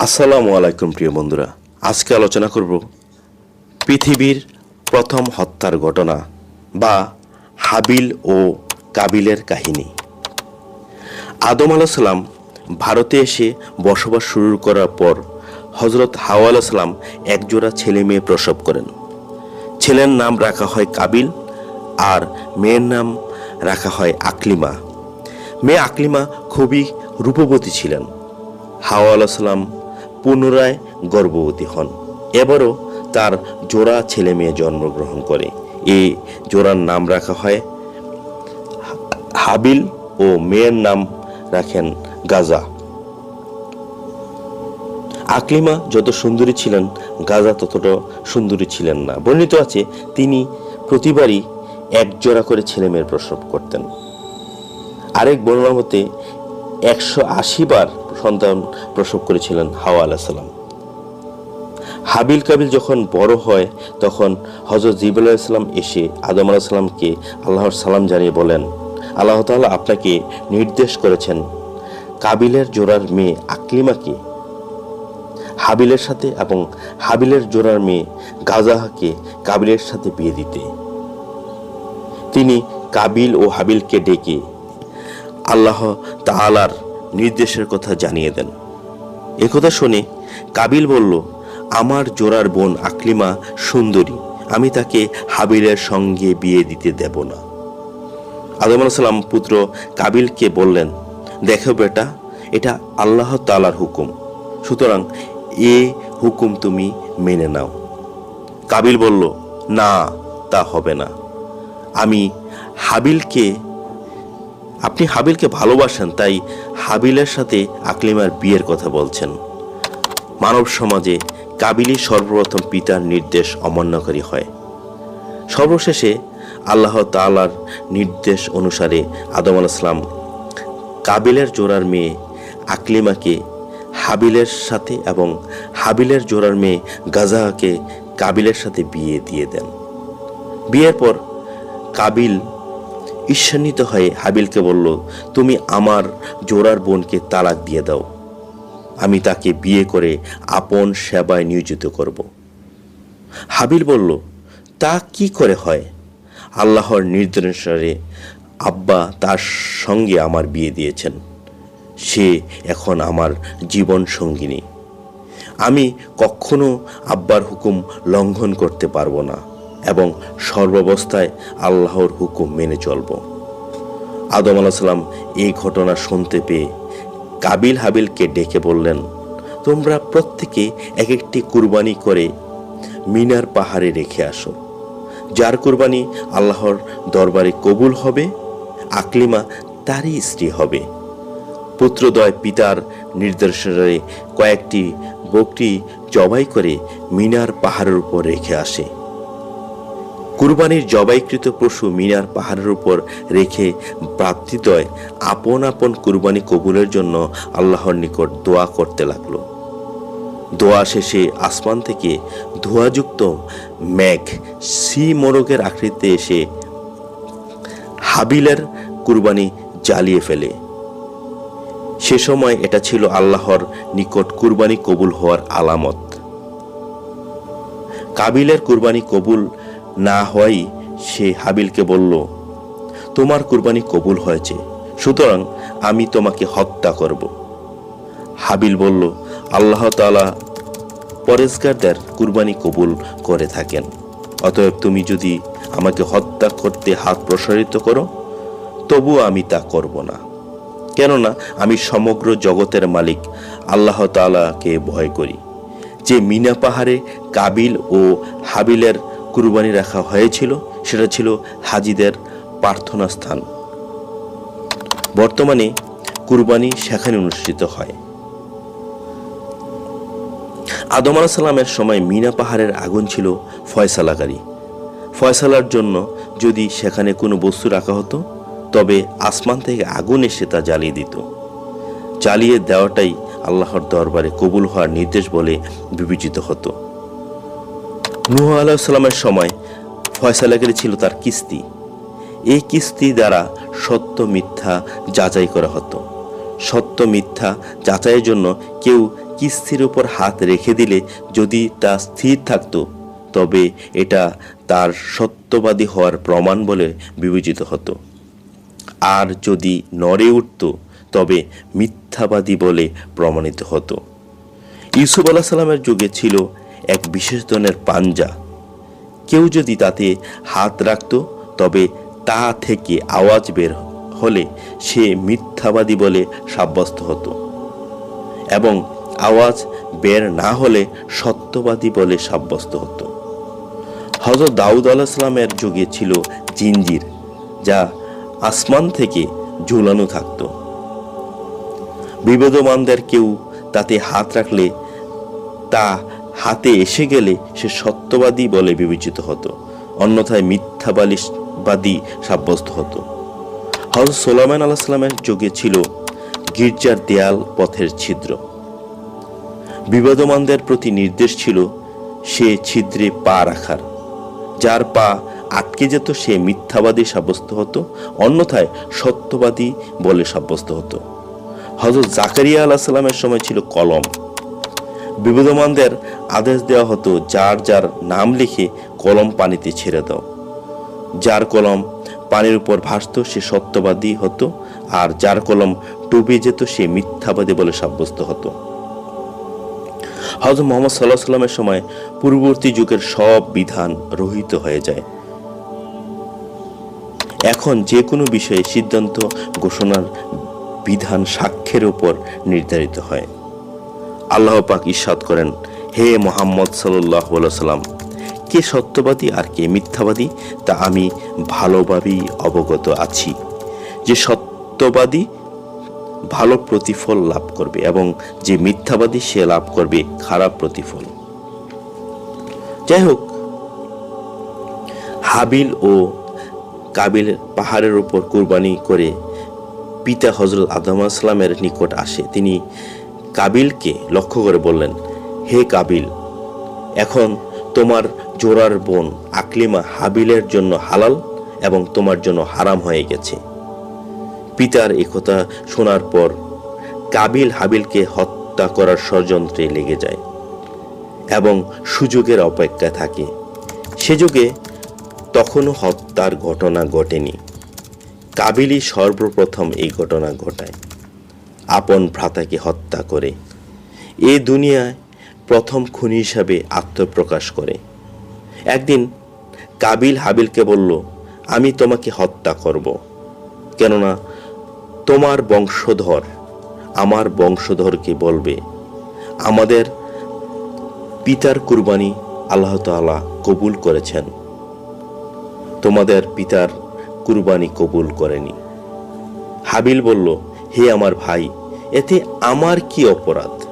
আসসালামু আলাইকুম, প্রিয় বন্ধুরা। আজকে আলোচনা করব পৃথিবীর প্রথম হত্যার ঘটনা বা হাবিল ও কাবিলের কাহিনী। আদম আলাহিসাল্লাম ভারতে এসে বসবাস শুরু করার পর হজরত হাওয়া আলাহিসাল্লাম একজোড়া ছেলে মেয়ে প্রসব করেন। ছেলের নাম রাখা হয় কাবিল আর মেয়ের নাম রাখা হয় আকলিমা। মেয়ে আকলিমা খুবই রূপবতী ছিলেন। হাওয়া আলাহিসাল্লাম পুনরায় গর্ভবতী হন। এবারও তার জোড়া ছেলে মেয়ে জন্মগ্রহণ করে। এই জোড়ার নাম রাখা হয় হাবিল ও মেয়ের নাম রাখেন গাজা। আকলিমা যত সুন্দরী ছিলেন, গাজা ততটা সুন্দরী ছিলেন না। বর্ণিত আছে, তিনি প্রতিবারই এক জোড়া করে ছেলে মেয়ের প্রসব করতেন। আরেক বর্ণনা মতে একশো আশি বার সন্তান প্রসব করেছিলেন হাওয়া আলাহিসাল্লাম হাবিল কাবিল যখন বড় হয়, তখন হজরত জিবুল আলাইসাল্লাম এসে আদম আলাহিসাল্লামকে আল্লাহর সালাম জানিয়ে বলেন, আল্লাহ তাআলা আপনাকে নির্দেশ করেছেন, কাবিলের জোড়ার মেয়ে আকলিমাকে, হাবিলের সাথে এবং হাবিলের জোড়ার মেয়ে গাজাহাকে কাবিলের সাথে বিয়ে দিতে। তিনি কাবিল ও হাবিলকে ডেকে আল্লাহ তাআলার নির্দেশের কথা জানিয়ে দেন। একথা শুনে কাবিল বলল, আমার জোড়ার বোন আকলিমা সুন্দরী, আমি তাকে হাবিলের সঙ্গে বিয়ে দিতে দেব না। আদম সালাম পুত্র কাবিলকে বললেন, দেখো বেটা, এটা আল্লাহ তালার হুকুম। সুতরাং এ হুকুম তুমি মেনে নাও। কাবিল বলল, না, তা হবে না। আমি হাবিলকে আপনি হাবিলকে ভালোবাসেন, তাই হাবিলের সাথে আকলিমার বিয়ের কথা বলছেন। মানব সমাজে কাবিলই সর্বপ্রথম পিতার নির্দেশ অমান্যকারী হয়। সর্বশেষে আল্লাহ তালার নির্দেশ অনুসারে আদম আলাইসলাম কাবিলের জোড়ার মেয়ে আকলিমাকে হাবিলের সাথে এবং হাবিলের জোড়ার মেয়ে গাজাহাকে কাবিলের সাথে বিয়ে দিয়ে দেন। বিয়ের পর কাবিল ঈর্ষান্বিত হয়ে হাবিলকে বলল, তুমি আমার জোড়ার বোনকে তালাক দিয়ে দাও। আমি তাকে বিয়ে করে আপন সেবায় নিয়োজিত করব। হাবিল বলল, তা কি করে হয়? আল্লাহর নির্দেশারে আব্বা তার সঙ্গে আমার বিয়ে দিয়েছেন। সে এখন আমার জীবন সঙ্গিনী। আমি কখনো আব্বার হুকুম লঙ্ঘন করতে পারব না। এবং সর্বাবস্থায় আল্লাহর হুকুম মেনে চলব। আদম আলাহিসাল্লাম এই ঘটনা শুনতে পেয়ে কাবিল হাবিলকে ডেকে বললেন, তোমরা প্রত্যেকে এক একটি কুরবানি করে মিনার পাহাড়ে রেখে আসো। যার কুরবানি আল্লাহর দরবারে কবুল হবে, আকলিমা তারই স্ত্রী হবে। পুত্রদয় পিতার নির্দেশনে কয়েকটি বকটি জবাই করে মিনার পাহাড়ের উপর রেখে আসে। কুরবানির জবাইকৃত পশু মিনার পাহাড়ের উপর রেখে প্রাপ্তিদয় আপন আপন কুরবানি কবুলের জন্য আল্লাহর নিকট দোয়া করতে লাগল। দোয়া শেষে আসমান থেকে ধোঁয়াযুক্ত মেঘ সি মোরগের আকৃতিতে এসে হাবিলের কুরবানি জ্বালিয়ে ফেলে। সে সময় এটা ছিল আল্লাহর নিকট কুরবানি কবুল হওয়ার আলামত। কাবিলের কুরবানি কবুল না হওয়াই সে হাবিলকে বলল, তোমার কুরবানি কবুল হয়েছে, সুতরাং আমি তোমাকে হত্যা করব। হাবিল বলল, আল্লাহ তালা পরেশগারদের কুরবানি কবুল করে থাকেন। অতএব তুমি যদি আমাকে হত্যা করতে হাত প্রসারিত করো, তবুও আমি তা করব না। কেননা আমি সমগ্র জগতের মালিক আল্লাহ তালাকে ভয় করি। যে মিনা পাহাড়ে কাবিল ও হাবিলের কুরবানি রাখা হয়েছিল, সেটা ছিল হাজিদের প্রার্থনা স্থান। বর্তমানে কুরবানি সেখানে অনুষ্ঠিত হয়। আদম সালামের সময় মিনা পাহাড়ের আগুন ছিল ফয়সালাকারী ফয়সালার জন্য যদি সেখানে কোনো বস্তু রাখা হতো, তবে আসমান থেকে আগুন এসে তা জ্বালিয়ে দিত। জ্বালিয়ে দেওয়াটাই আল্লাহর দরবারে কবুল হওয়ার নির্দেশ বলে বিবেচিত হতো। নুহ আলাহিসাল্লামের সময় ফয়সালাকারী ছিল তার কিস্তি। এই কিস্তি দ্বারা সত্য মিথ্যা যাচাই করা হতো। সত্য মিথ্যা যাচাইয়ের জন্য কেউ কিস্তির উপর হাত রেখে দিলে যদি তা স্থির থাকতো, তবে এটা তার সত্যবাদী হওয়ার প্রমাণ বলে বিবেচিত হতো। আর যদি নড়ে উঠত, তবে মিথ্যাবাদী বলে প্রমাণিত হতো। ইউসুফ আলাহ সাল্লামের যুগে ছিল এক বিশেষ ধরনের পাঞ্জা। কেউ যদি তাতে হাত রাখত, তবে তা থেকে আওয়াজ বের হলে সে মিথ্যাবাদী বলে সাব্যস্ত হতো। এবং আওয়াজ বের না হলে সত্যবাদী বলে সাব্যস্ত হতো। হজরত দাউদ আলাহিসাল্লামের যুগে ছিল জিঞ্জির, যা আসমান থেকে ঝুলানো থাকতো। বিবেদমানদের কেউ তাতে হাত রাখলে তা হাতে এসে গেলে সে সত্যবাদী বলে বিবেচিত হতো, অন্যথায় মিথ্যাবাদী সাব্যস্ত হতো। হজরত সোলামান আল্লাহ সাল্লামের যুগে ছিল গির্জার দেয়াল পথের ছিদ্র। বিবাদমানদের প্রতি নির্দেশ ছিল সে ছিদ্রে পা রাখার। যার পা আটকে যেত, সে মিথ্যাবাদী সাব্যস্ত হতো, অন্যথায় সত্যবাদী বলে সাব্যস্ত হতো। হজরত জাকারিয়া আলাহ সাল্লামের সময় ছিল কলম। বিবেদমানদের আদেশ দেওয়া হতো, যার যার নাম লিখে কলম পানিতে ছেড়ে দাও। যার কলম পানির উপর ভাসত, সে সত্যবাদী হতো, আর যার কলম ডুবে যেত, সে মিথ্যাবাদী বলে সাব্যস্ত হতো। হজরত মোহাম্মদ সাল্লাহ সাল্লামের সময় পূর্ববর্তী যুগের সব বিধান রহিত হয়ে যায়। এখন যে কোনো বিষয়ে সিদ্ধান্ত ঘোষণার বিধান সাক্ষ্যের উপর নির্ধারিত হয়। আল্লাহ পাক ইস্বাদ করেন হে মোহাম্মদ সাল্লাহ সাল্লাম কে সত্যবাদী আর কে মিথ্যাবাদী তা আমি ভালোভাবেই অবগত আছি। যে সত্যবাদী ভালো প্রতিফল লাভ করবে এবং যে মিথ্যাবাদী সে লাভ করবে খারাপ প্রতিফল। যাই হোক হাবিল ও কাবিল পাহাড়ের উপর কুরবানি করে পিতা হজরত আদম আসলামের নিকট আসে। তিনি কাবিলকে লক্ষ্য করে বললেন হে কাবিল, এখন তোমার জোড়ার বোন আকলিমা হাবিলের জন্য হালাল এবং তোমার জন্য হারাম হয়ে গেছে। পিতার একথা শোনার পর কাবিল হাবিলকে হত্যা করার ষড়যন্ত্রে লেগে যায় এবং সুযোগের অপেক্ষায় থাকে। সে যুগে তখনও হত্যার ঘটনা ঘটেনি। কাবিলই সর্বপ্রথম এই ঘটনা ঘটায়। আপন ভ্রাতাকে হত্যা করে। এ দুনিয়ায় প্রথম খুনি হিসাবে আত্মপ্রকাশ করে। একদিন কাবিল হাবিলকে বলল, আমি তোমাকে হত্যা করব। কেননা তোমার বংশধর আমার বংশধরকে বলবে, আমাদের পিতার কুরবানি আল্লাহ তাআলা কবুল করেছেন। তোমাদের পিতার কুরবানি কবুল করেনি। হাবিল বলল, হে আমার ভাই, এতে আমার কি অপরাধ?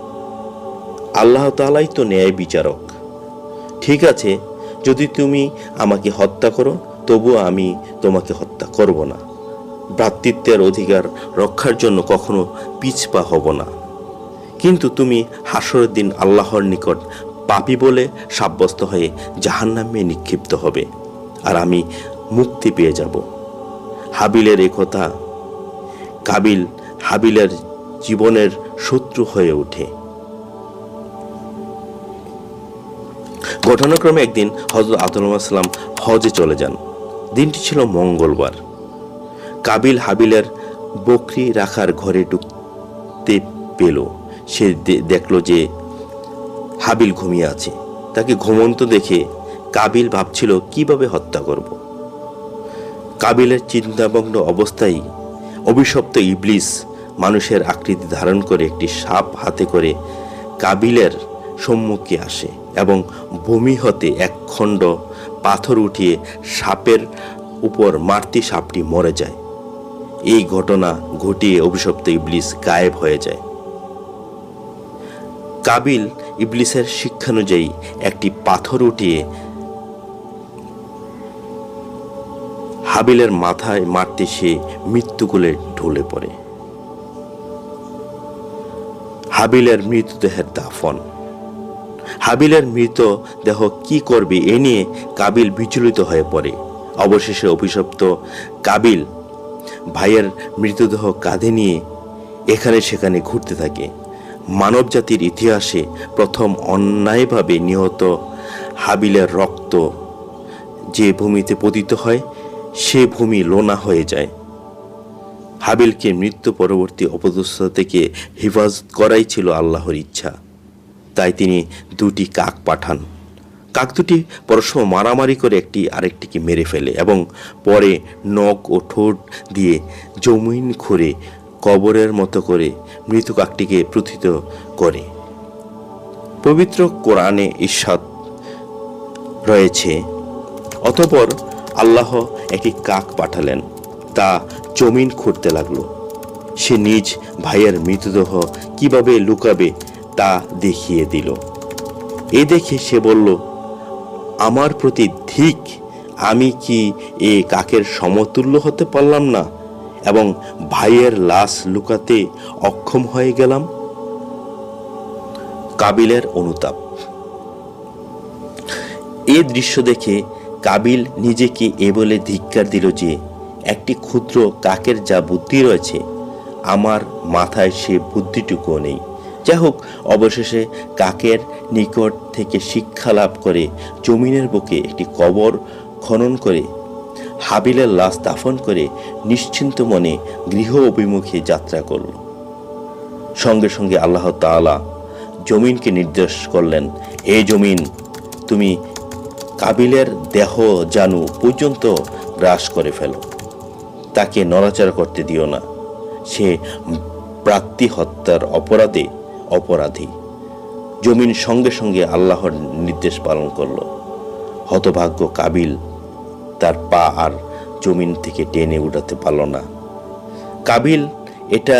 আল্লাহ তালাই তো ন্যায় বিচারক। ঠিক আছে, যদি তুমি আমাকে হত্যা করো, তবুও আমি তোমাকে হত্যা করব না। ভ্রাতৃত্বের অধিকার রক্ষার জন্য কখনো পিছপা হব না। কিন্তু তুমি হাসরের দিন আল্লাহর নিকট পাপি বলে সাব্যস্ত হয়ে জাহান্নামে নিক্ষিপ্ত হবে, আর আমি মুক্তি পেয়ে যাব। হাবিলের একথা কাবিল হাবিলের জীবনের শত্রু হয়ে ওঠে। ঘটনাক্রমে একদিন হজরত আদুল্লাহাম হজে চলে যান। দিনটি ছিল মঙ্গলবার। কাবিল হাবিলের বকরি রাখার ঘরে ঢুকতে পেল। সে দেখল যে হাবিল ঘুমিয়ে আছে। তাকে ঘুমন্ত দেখে কাবিল ভাবছিল, কীভাবে হত্যা করব? কাবিলের চিন্তামগ্ন অবস্থায় অভিশপ্ত ইবলিস মানুষের আকৃতি ধারণ করে একটি সাপ হাতে করে কাবিলের সম্মুখে আসে। এবং ভূমি হতে এক খণ্ড পাথর উঠিয়ে সাপের উপর মারতি সাপটি মরে যায়। এই ঘটনা ঘটিয়ে অভিশপ্ত ইবলিস গায়েব হয়ে যায়। কাবিল ইবলিসের শিক্ষানুযায়ী একটি পাথর উঠিয়ে হাবিলের মাথায় মারতে সে মৃত্যুকুলে ঢলে পড়ে। হাবিলের মৃতদেহের দাফন। হাবিলের মৃতদেহ কি করবে এ নিয়ে কাবিল বিচলিত হয়ে পড়ে। অবশেষে অভিশপ্ত কাবিল ভাইয়ের মৃতদেহ কাঁধে নিয়ে এখানে সেখানে ঘুরতে থাকে। মানব জাতির ইতিহাসে প্রথম অন্যায়ভাবে নিহত হাবিলের রক্ত যে ভূমিতে পতিত হয়, সে ভূমি লোনা হয়ে যায়। হাবিলকে মৃত্যু পরবর্তী অপদস্থ থেকে হেফাজত করাই ছিল আল্লাহর ইচ্ছা। তাই তিনি দুটি কাক পাঠান। কাক দুটি পরস্পর মারামারি করে একটি আরেকটিকে মেরে ফেলে এবং পরে নখ ও ঠোঁট দিয়ে জমিন খুঁড়ে কবরের মতো করে মৃত কাকটিকে প্রথিত করে। পবিত্র কোরআনে ঈর্ষাদ রয়েছে, অতপর আল্লাহ একটি কাক পাঠালেন, তা জমিন খুঁড়তে লাগল। সে নিজ ভাইয়ের মৃতদেহ কীভাবে লুকাবে তা দেখিয়ে দিল। এ দেখে সে বলল, আমার প্রতি ধিক, আমি কি এ কাকের সমতুল্য হতে পারলাম না এবং ভাইয়ের লাশ লুকাতে অক্ষম হয়ে গেলাম? কাবিলের অনুতাপ। এ দৃশ্য দেখে কাবিল নিজেকে এ বলে ধিক্কার দিল যে, একটি ক্ষুদ্র কাকের যা বুদ্ধি রয়েছে, আমার মাথায় সে বুদ্ধিটুকুও নেই। যাই হোক, অবশেষে কাকের নিকট থেকে শিক্ষা লাভ করে জমিনের বুকে একটি কবর খনন করে, হাবিলের লাশ দাফন করে নিশ্চিন্ত মনে গৃহ অভিমুখে যাত্রা করল। সঙ্গে সঙ্গে আল্লাহ তাআলা জমিনকে নির্দেশ করলেন হে জমিন, তুমি কাবিলের দেহ জানু পর্যন্ত গ্রাস করে ফেলো। তাকে নড়াচড়া করতে দিও না। সে প্রাপ্তি হত্যার অপরাধে অপরাধী। জমিন সঙ্গে সঙ্গে আল্লাহর নির্দেশ পালন করল। হতভাগ্য কাবিল তার পা আর জমিন থেকে টেনে উঠাতে পারল না। কাবিল এটা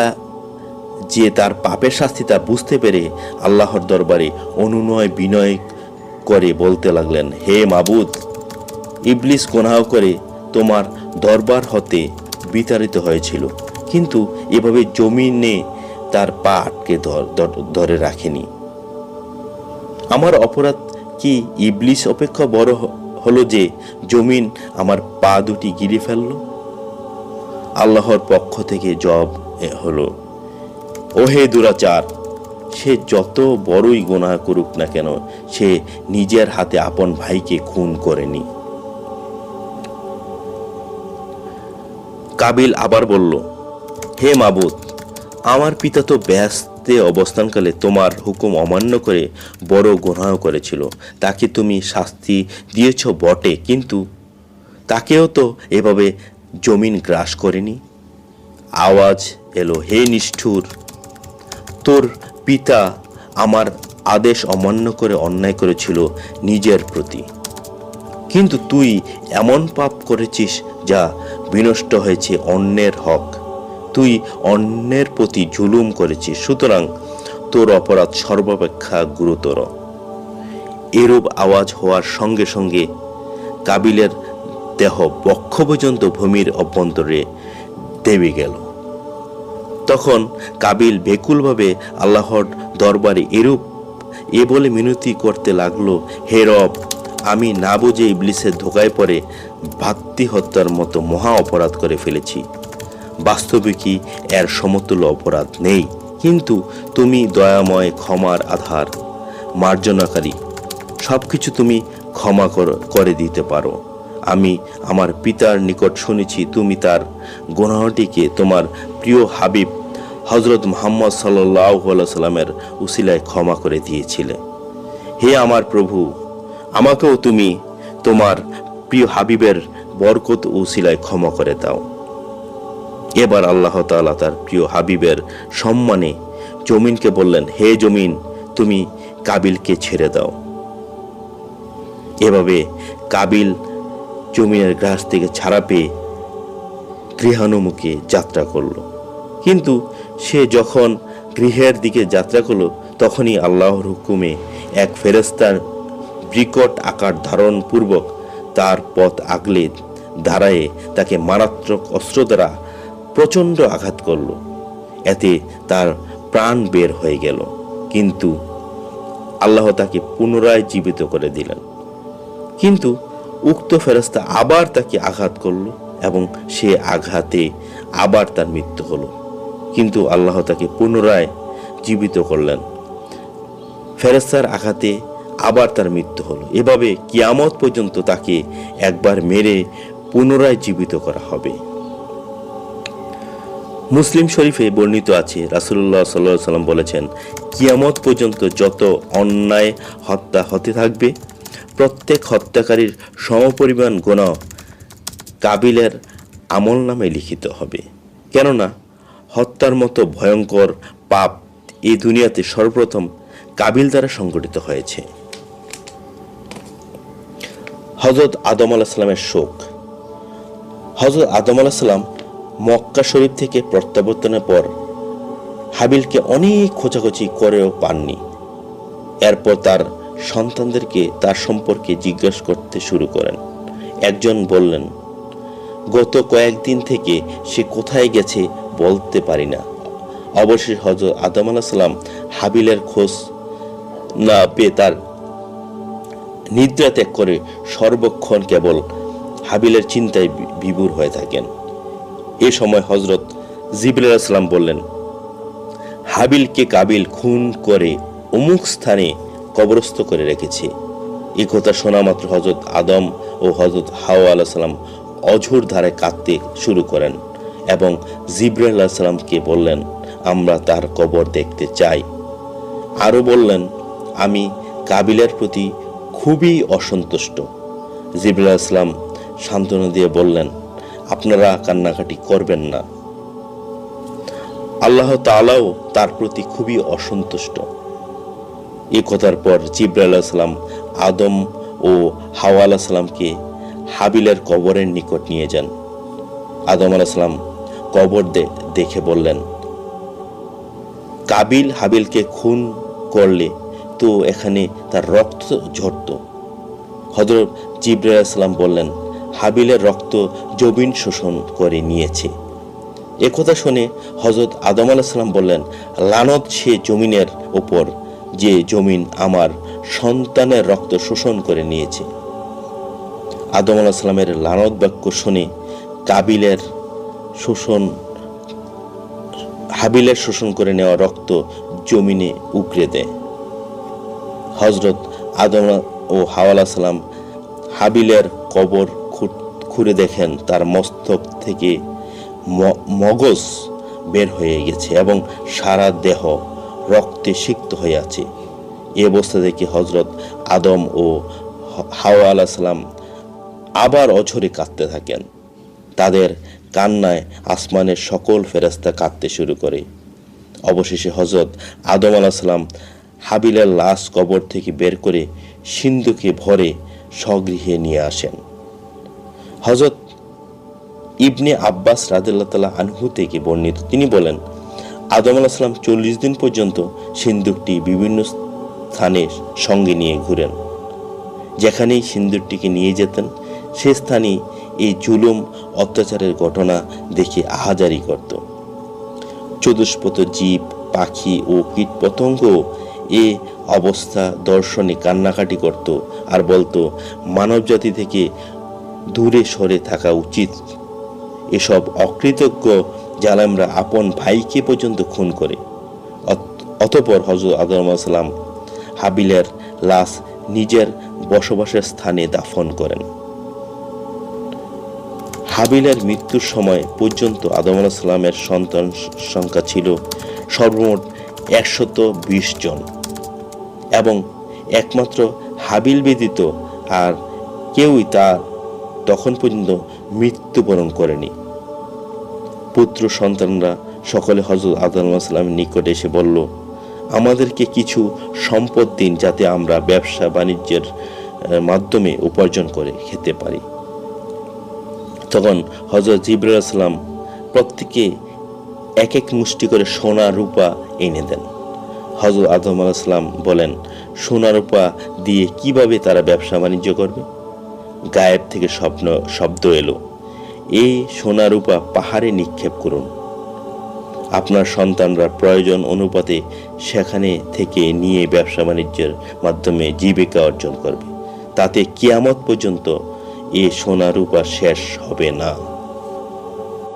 যে তার পাপের শাস্তি তা বুঝতে পেরে আল্লাহর দরবারে অনুনয় বিনয় করে বলতে লাগলেন, হে মাবুদ, ইবলিস গোনাহ করে তোমার দরবার হতে বিতাড়িত হয়েছিল। কিন্তু এভাবে জমিনে তার পা আটকে ধর- রাখেনি। আমার অপরাধ কি ইবলিস অপেক্ষা বড় হলো যে জমিন আমার পা দুটি গিরে ফেলল? আল্লাহর পক্ষ থেকে জব হলো, ওহে দুরাচার, সে যত বড়ই গোনা করুক না কেন, সে নিজের হাতে আপন ভাইকে খুন করেনি। কাবিল আবার বলল, হে মাবুদ আমার পিতা তো ব্যস্তে অবস্থানকালে তোমার হুকুম অমান্য করে বড় গুনাহ করেছিল। তাকে তুমি শাস্তি দিয়েছ বটে, কিন্তু তাকেও তো এভাবে জমিন গ্রাস করেনি। আওয়াজ এলো, হে নিষ্ঠুর, তোর পিতা আমার আদেশ অমান্য করে অন্যায় করেছিল নিজের প্রতি। কিন্তু তুই এমন পাপ করেছিস যা বিনষ্ট হয়েছে অন্যের হক। তুই অন্যের প্রতি জুলুম করেছিস। সুতরাং তোর অপরাধ সর্বাপেক্ষা গুরুতর। এরূপ আওয়াজ হওয়ার সঙ্গে সঙ্গে কাবিলের দেহ বক্ষ পর্যন্ত ভূমির অভ্যন্তরে দেবে গেল। তখন কাবিল বেকুলভাবে আল্লাহর দরবারে এরূপ এ বলে মিনতি করতে লাগল, হে রব, আমি না বুঝে ইবলিসের ধোকায় পড়ে ভাতৃ হত্যার মতো মহা অপরাধ করে ফেলেছি। বাস্তবে কি এর সমতুল্য অপরাধ নেই? কিন্তু তুমি দয়াময় ক্ষমার আধার, মার্জনাকারী। সব কিছু তুমি ক্ষমা কর- দিতে পারো। আমি আমার পিতার নিকট শুনেছি তুমি তার গুনাহটিকে তোমার প্রিয় হাবিব হজরত মোহাম্মদ সাল্লাহ সাল্লামের উসিলায় ক্ষমা করে দিয়েছিলে। হে আমার প্রভু, আমাকেও তুমি তোমার প্রিয় হাবিবের বরকত উসিলায় ক্ষমা করে দাও। এবার আল্লাহ তাআলা তার প্রিয় হাবিবের সম্মানে জমিনকে বললেন, হে জমিন, তুমি কাবিলকে ছেড়ে দাও। এভাবে কাবিল জমিনের গ্রাস থেকে ছাড়া পেয়ে গৃহানুমুখে যাত্রা করল। কিন্তু সে যখন গৃহের দিকে যাত্রা করল, তখনই আল্লাহর হুকুমে এক ফেরেস্তার বিকট আকার ধারণ পূর্বক তার পথ আগলে দাঁড়ায়ে তাকে মারাত্মক অস্ত্র দ্বারা প্রচণ্ড আঘাত করল। এতে তার প্রাণ বের হয়ে গেল। কিন্তু আল্লাহ তাকে পুনরায় জীবিত করে দিলেন। কিন্তু উক্ত ফেরস্তা আবার তাকে আঘাত করল এবং সে আঘাতে আবার তার মৃত্যু হলো। কিন্তু আল্লাহ তাকে পুনরায় জীবিত করলেন। ফেরেস্তার আঘাতে আবার তার মৃত্যু হলো। এভাবে কিয়ামত পর্যন্ত তাকে একবার মেরে পুনরায় জীবিত করা হবে। মুসলিম শরীফে বর্ণিত আছে রাসুল্লাহ সাল্লাহ সাল্লাম বলেছেন, কিয়ামত পর্যন্ত যত অন্যায় হত্যা হতে থাকবে, প্রত্যেক হত্যাকারীর সমপরিমাণ গোনা কাবিলের আমল নামে লিখিত হবে। কেননা, হত্যার মতো ভয়ঙ্কর পাপ এই দুনিয়াতে সর্বপ্রথম কাবিল দ্বারা সংগঠিত হয়েছে। হজরত আদম আলাহিসাল্লামের শোক। হজরত আদম আলাহিসাল্লাম মক্কা শরীফ থেকে প্রত্যাবর্তনের পর হাবিলকে অনেক খোঁজাখুঁজি করেও পাননি। এরপর তার সন্তানদেরকে তার সম্পর্কে জিজ্ঞাসা করতে শুরু করেন। একজন বললেন, গত কয়েকদিন থেকে সে কোথায় গেছে বলতে পারি না। অবশেষে হজরত আদম সাল্লাম হাবিলের খোঁজ না পেয়ে তার নিদ্রা ত্যাগ করে সর্বক্ষণ কেবল হাবিলের চিন্তায় বিভোর হয়ে থাকেন। এ সময় হজরত জিবুল আসলাম বললেন, হাবিলকে কাবিল খুন করে অমুক স্থানে কবরস্থ করে রেখেছে। এ কথা শোনা মাত্র হজরত আদম ও হজরত হাওয়া আলাহ সাল্লাম অঝোর ধারে কাঁদতে শুরু করেন এবং জিব্রাহ আলাহ সাল্লামকে বললেন, আমরা তার কবর দেখতে চাই। আরও বললেন, আমি কাবিলের প্রতি খুবই অসন্তুষ্ট। জিবুল ইসলাম সান্ত্বনা দিয়ে বললেন আপনারা কান্নাকাটি করবেন না। আল্লাহ তাআলাও তার প্রতি খুবই অসন্তুষ্ট। এ কথার পর জিব্রাইল সালাম আদম ও হাওয়া আলাহ সালামকে হাবিলের কবরের নিকট নিয়ে যান। আদম আলাহ সালাম কবর দেখে বললেন, কাবিল হাবিলকে খুন করলে তো এখানে তার রক্ত ঝরত। হজরত জিব্রাইল বললেন হাবিলের রক্ত জবিন শোষণ করে নিয়েছে। একথা শুনে হজরত আদম আলাহিসাল্লাম বললেন, লানত সে জমিনের ওপর যে জমিন আমার সন্তানের রক্ত শোষণ করে নিয়েছে। আদম আলাহিসাল্লামের লানত বাক্য শুনে কাবিলের শোষণ, হাবিলের শোষণ করে নেওয়া রক্ত জমিনে উকড়ে দেয়। হজরত আদম ও হাওয়ালা সালাম হাবিলের কবর খুঁড়ে দেখেন তার মস্তক থেকে মগজ বের হয়ে গেছে এবং সারা দেহ রক্তে সিক্ত হয়ে আছে। এ অবস্থা দেখে হজরত আদম ও হাওয়া আলাহ সালাম আবার অঝরে কাঁদতে থাকেন। তাদের কান্নায় আসমানের সকল ফেরাস্তা কাঁদতে শুরু করে। অবশেষে হজরত আদম আলাহ সালাম হাবিলের লাশ কবর থেকে বের করে সিন্ধুকে ভরে স্বগৃহে নিয়ে আসেন। হজরত ইবনে আব্বাস রাদিল্লাহ তালা আনহু থেকে বর্ণিত। তিনি বলেন, আদম আলাহ সালাম চল্লিশ দিন পর্যন্ত সিন্দুকটি বিভিন্ন স্থানে সঙ্গে নিয়ে ঘুরেন। যেখানেই সিন্দুরটিকে নিয়ে যেতেন, সে স্থানে এই জুলুম, অত্যাচারের ঘটনা দেখে আহাজারি করত। চতুষ্পত জীব, পাখি ও কীট পতঙ্গ এ অবস্থা দর্শনে কান্নাকাটি করত আর বলতো, মানবজাতি থেকে দূরে সরে থাকা উচিত। এসব অকৃতজ্ঞ জালামরা আপন ভাইকে পর্যন্ত খুন করে। অত- অতঃপর হজরত আদম সালাম হাবিলের লাশ নিজের বসবাসের স্থানে দাফন করেন। হাবিলের মৃত্যুর সময় পর্যন্ত আদম সালামের সন্তান সংখ্যা ছিল সর্বমোট একশত বিশ জন। এবং একমাত্র হাবিল ব্যতীত আর কেউই তার তখন পর্যন্ত মৃত্যুবরণ করেনি। পুত্র সন্তানরা সকলে হজরত আদালামের নিকটে এসে বলল, আমাদেরকে কিছু সম্পদ দিন যাতে আমরা ব্যবসা বাণিজ্যের মাধ্যমে উপার্জন করে খেতে পারি। তখন হজরত জিবরুল আসলাম প্রত্যেকে এক এক মুষ্টি করে সোনা, রূপা এনে দেন। হজরত আদম আলাহিসাম বলেন, সোনা, রূপা দিয়ে কীভাবে তারা ব্যবসা বাণিজ্য করবে? গায়েব থেকে স্বপ্ন, শব্দ এলো। এই সোনারূপা পাহাড়ে নিক্ষেপ করুন। আপনার সন্তানরা প্রয়োজন অনুপাতে সেখানে থেকে নিয়ে ব্যবসা বাণিজ্যের মাধ্যমে জীবিকা অর্জন করবে। তাতে কিয়ামত পর্যন্ত এ সোনারূপা শেষ হবে না।